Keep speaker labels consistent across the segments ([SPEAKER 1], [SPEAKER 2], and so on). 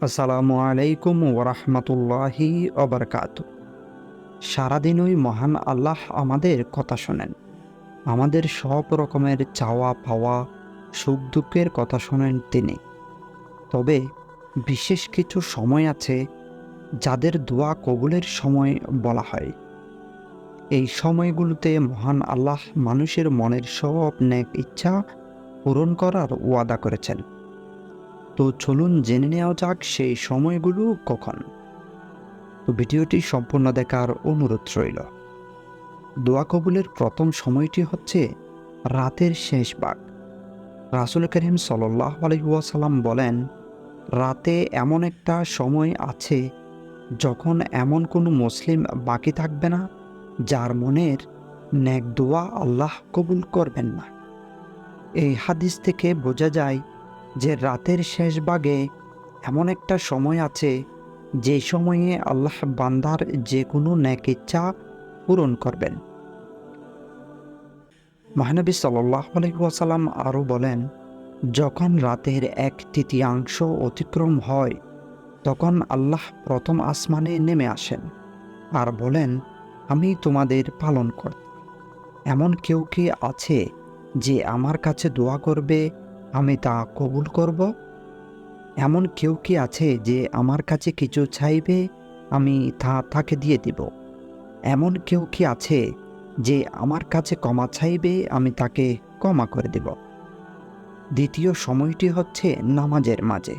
[SPEAKER 1] আসসালামু আলাইকুম ওরহমতুল্লাহি অবরকাত সারাদিনই মহান আল্লাহ আমাদের কথা শোনেন। আমাদের সব রকমের চাওয়া পাওয়া, সুখ দুঃখের কথা শোনেন তিনি। তবে বিশেষ কিছু সময় আছে যাদের দোয়া কবুলের সময় বলা হয়। এই সময়গুলোতে মহান আল্লাহ মানুষের মনের সব নেক ইচ্ছা পূরণ করার ওয়াদা করেছেন। তো চলুন জেনে নেওয়া যাক সেই সময়গুলো কখন। তো ভিডিওটি সম্পূর্ণ দেখার অনুরোধ রইল। দোয়া কবুলের প্রথম সময়টি হচ্ছে রাতের শেষ ভাগ রাসুল করিম সাল্লাহ আলহিউসাল্লাম বলেন, রাতে এমন একটা সময় আছে যখন এমন কোনো মুসলিম বাকি থাকবে না যার মনের ন্যাক দোয়া আল্লাহ কবুল করবেন না। এই হাদিস থেকে বোঝা যায় যে রাতের শেষ ভাগে এমন একটা সময় আছে যে সময়ে আল্লাহ বান্দার যে কোনো ন্যাক ইচ্ছা পূরণ করবেন। মহানবী সাল্লাহ আলহিহাসাল্লাম আরও বলেন, যখন রাতের এক তৃতীয়াংশ অতিক্রম হয়, তখন আল্লাহ প্রথম আসমানে নেমে আসেন আর বলেন, আমি তোমাদের পালন কর এমন কেউ কি আছে যে আমার কাছে দোয়া করবে আমি তা কবুল করব। এমন কেউ কি আছে যে আমার কাছে কিছু চাইবে, আমি তা তাকে দিয়ে দিব। এমন কেউ কি আছে যে আমার কাছে ক্ষমা চাইবে, আমি তাকে ক্ষমা করে দেব। দ্বিতীয় সময়টি হচ্ছে নামাজের মাঝে।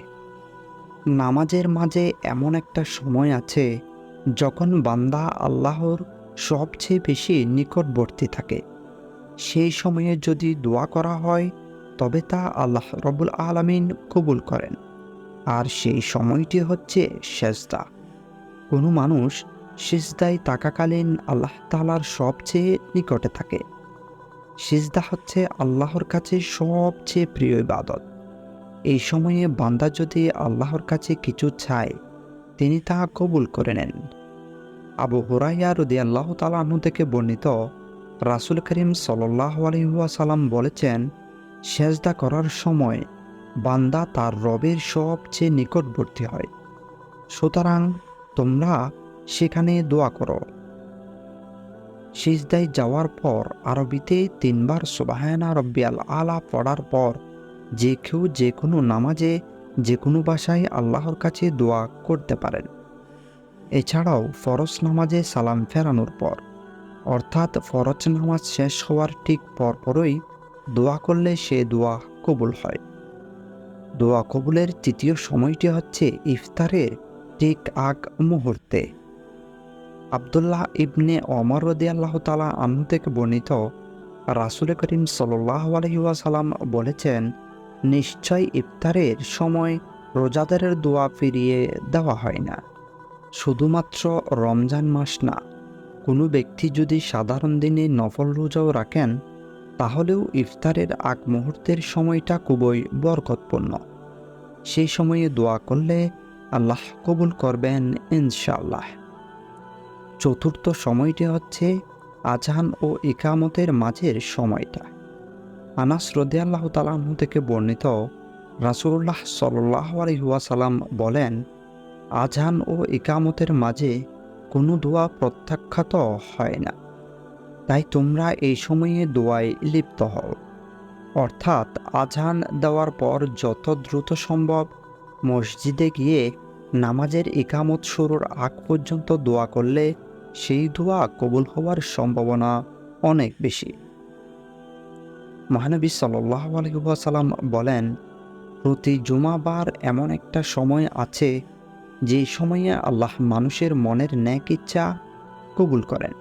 [SPEAKER 1] নামাজের মাঝে এমন একটা সময় আছে যখন বান্দা আল্লাহর সবচেয়ে বেশি নিকটবর্তী থাকে। সেই সময়ে যদি দোয়া করা হয় তবে তা আল্লাহ রবুল আলমিন কবুল করেন। আর সেই সময়টি হচ্ছে সেজদা। কোনো মানুষ সিজদায় তাকাকালীন আল্লাহ তালার সবচেয়ে নিকটে থাকে। সিজদা হচ্ছে আল্লাহর কাছে সবচেয়ে প্রিয় ইবাদত। এই সময়ে বান্দা যদি আল্লাহর কাছে কিছু চায়, তিনি তা কবুল করে নেন। আবু হুরাইয়া রদি আল্লাহ তালাহু থেকে বর্ণিত রাসুল করিম সাল্লাহ আলহিহাসাল্লাম বলেছেন সেজদা করার সময় বান্দা তার রবের সবচেয়ে নিকটবর্তী হয়। সুতরাং তোমরা সেখানে দোয়া করো। সিজদায় যাওয়ার পর আরবিতে তিনবার সুবাহায়না রব্বিয়াল আলা পড়ার পর যে কেউ যে কোনো নামাজে, যে কোনো ভাষায় আল্লাহর কাছে দোয়া করতে পারেন। এছাড়াও ফরজ নামাজে সালাম ফেরানোর পর, অর্থাৎ ফরজ নামাজ শেষ হওয়ার ঠিক পরপরই দোয়া করলে সে দোয়া কবুল হয়। দোয়া কবুলের তৃতীয় সময়টি হচ্ছে ইফতারের ঠিক আগ মুহূর্তে। আবদুল্লাহ ইবনে অমর রদি আল্লাহ তালা আনু থেকে বর্ণিত রাসুল করিম সাল্লাহ আলহিউসালাম বলেছেন, নিশ্চয় ইফতারের সময় রোজাদারের দোয়া ফিরিয়ে দেওয়া হয় না। শুধুমাত্র রমজান মাস না। কোনো ব্যক্তি যদি সাধারণ দিনে নফল রোজাও রাখেন তাহলেও ইফতারের আগ মুহূর্তের সময়টা খুবই বরকতপূর্ণ। সেই সময়ে দোয়া করলে আল্লাহ কবুল করবেন ইনশাআল্লাহ। চতুর্থ সময়টি হচ্ছে আজান ও ইকামতের মাঝের সময়টা। আনাস রদে আল্লাহ তালাহ থেকে বর্ণিত রাসুল্লাহ সাল্লাহ আলহিহাসাল্লাম বলেন আজান ও ইকামতের মাঝে কোনো দোয়া প্রত্যাখ্যাত হয় না। তাই তোমরা এই সময়ে দোয়ায় লিপ্ত হও। অর্থাৎ আজান দেওয়ার পর যত দ্রুত সম্ভব মসজিদে গিয়ে নামাজের একামত শুরুর আগ পর্যন্ত দোয়া করলে সেই দোয়া কবুল হওয়ার সম্ভাবনা অনেক বেশি। মহানবী সাল্লাহ বলেন, প্রতি জুমাবার এমন একটা সময় আছে যে সময়ে আল্লাহ মানুষের মনের ন্যাক ইচ্ছা কবুল করেন।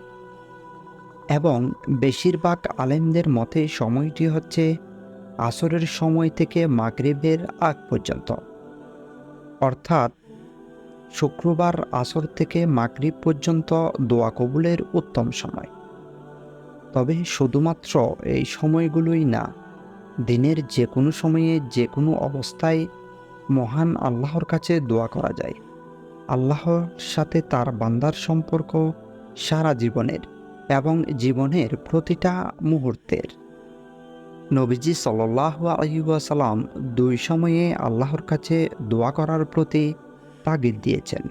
[SPEAKER 1] এবং বেশিরভাগ আলেমদের মতে সময়টি হচ্ছে আসরের সময় থেকে মাগরিবের আগ পর্যন্ত। অর্থাৎ শুক্রবার আসর থেকে মাগরিব পর্যন্ত দোয়া কবুলের উত্তম সময়। তবে শুধুমাত্র এই সময়গুলোই না, দিনের যে কোনো সময়ে যে কোনো অবস্থায় মহান আল্লাহর কাছে দোয়া করা যায়। আল্লাহর সাথে তার বান্দার সম্পর্ক সারা জীবনের। এবং জীবনের প্রতিটা মুহূর্তের। নবীজি সাল্লাহ আলহিউসালাম দুই সময়ে আল্লাহর কাছে দোয়া করার প্রতি তাগিদ দিয়েছেন।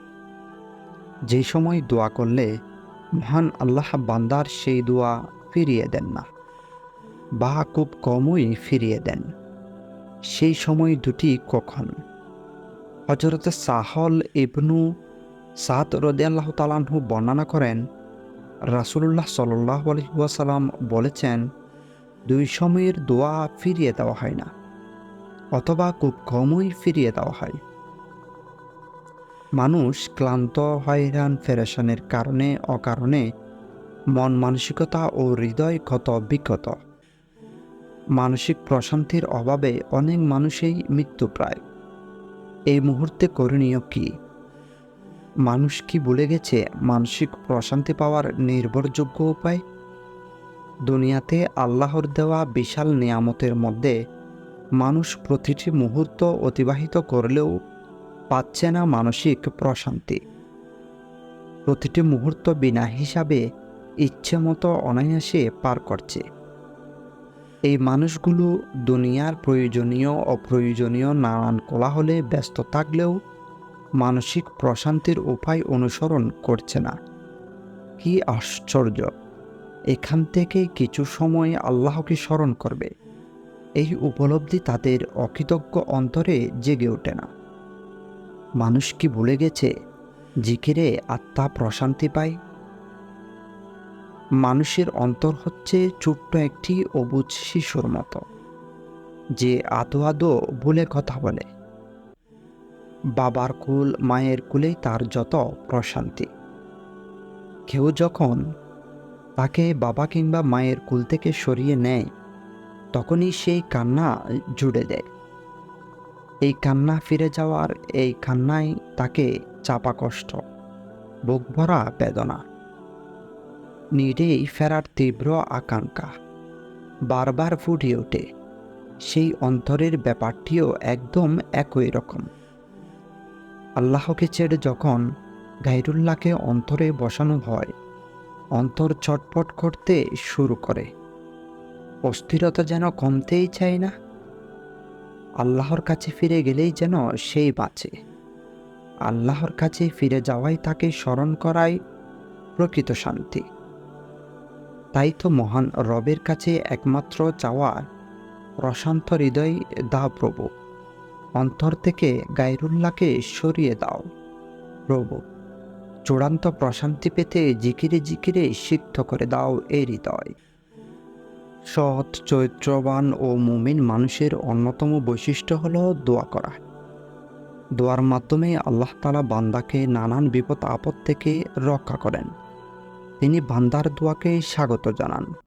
[SPEAKER 1] যে সময় দোয়া করলে মহান আল্লাহ বান্দার সেই দোয়া ফিরিয়ে দেন না, বা খুব কমই ফিরিয়ে দেন। সেই সময় দুটি কখন? হজরত সাহল ইবনু সাদ রদে আল্লাহ তালাহু বর্ণনা করেন রাসুল্লাহ সাল্লাহ আলহিহাসাল্লাম বলেছেন, দুই সময়ের দোয়া ফিরিয়ে দেওয়া হয় না, অথবা খুব কমই ফিরিয়ে দেওয়া হয়। মানুষ ক্লান্ত, হয়রান, ফেরেশনের কারণে, অকারণে মন মানসিকতা ও হৃদয় ক্ষত বিক্ষত। মানসিক প্রশান্তির অভাবে অনেক মানুষই মৃত্যুপ্রায়। এই মুহূর্তে করণীয় কি? মানুষ কি বলে গেছে মানসিক প্রশান্তি পাওয়ার নির্ভরযোগ্য উপায়? দুনিয়াতে আল্লাহর দেওয়া বিশাল নিয়ামতের মধ্যে মানুষ প্রতিটি মুহূর্ত অতিবাহিত করলেও পাচ্ছে না মানসিক প্রশান্তি। প্রতিটি মুহূর্ত বিনা হিসাবে ইচ্ছে মতো অনায়াসে পার করছে। এই মানুষগুলো দুনিয়ার প্রয়োজনীয়, অপ্রয়োজনীয় নানান কোলাহলে ব্যস্ত থাকলেও মানসিক প্রশান্তির উপায় অনুসরণ করছে না। কি আশ্চর্য! এখান থেকে কিছু সময় আল্লাহকে স্মরণ করবে। এই উপলব্ধি তাদের অকৃতজ্ঞ অন্তরে জেগে ওঠে না। মানুষ কি ভুলে গেছে জিকিরে আত্মা প্রশান্তি পায়? মানুষের অন্তর হচ্ছে ছোট্ট একটি অবুজ শিশুর মতো। যে আদো আদো বলে কথা বলে। বাবার কুল, মায়ের কুলেই তার যত প্রশান্তি। কেউ যখন তাকে বাবা কিংবা মায়ের কুল থেকে সরিয়ে নেয়, তখনই সেই কান্না জুড়ে দেয়। এই কান্না ফিরে যাওয়ার এই কান্নাই তাকে চাপা কষ্ট, বুক ভরা বেদনা। নিরেই ফেরার তীব্র আকাঙ্ক্ষা, বারবার ফুটে ওঠে। সেই অন্তরের ব্যাপারটিও একদম একই রকম। আল্লাহকে ছেড়ে যখন গাইরুল্লাহকে অন্তরে বসানো হয়, অন্তর ছটপট করতে শুরু করে। অস্থিরতা যেন কমতেই চায় না। আল্লাহর কাছে ফিরে গেলেই যেন সেই বাঁচে। আল্লাহর কাছে ফিরে যাওয়াই তাকে স্মরণ করাই প্রকৃত শান্তি। তাই তো মহান রবের কাছে একমাত্র চাওয়া প্রশান্ত হৃদয় দাও প্রভু অন্তর থেকে গায়রুল্লাহকে সরিয়ে দাও। প্রভু, চূড়ান্ত প্রশান্তি পেতে জিকিরে জিকিরে সিদ্ধ করে দাও এই হৃদয়। সৎ, চৈত্রবান ও মুমিন মানুষের অন্যতম বৈশিষ্ট্য হল দোয়া করা। দোয়ার মাধ্যমে আল্লাহ তালা বান্দাকে নানান বিপদ আপদ থেকে রক্ষা করেন। তিনি বান্দার দোয়াকে স্বাগত জানান।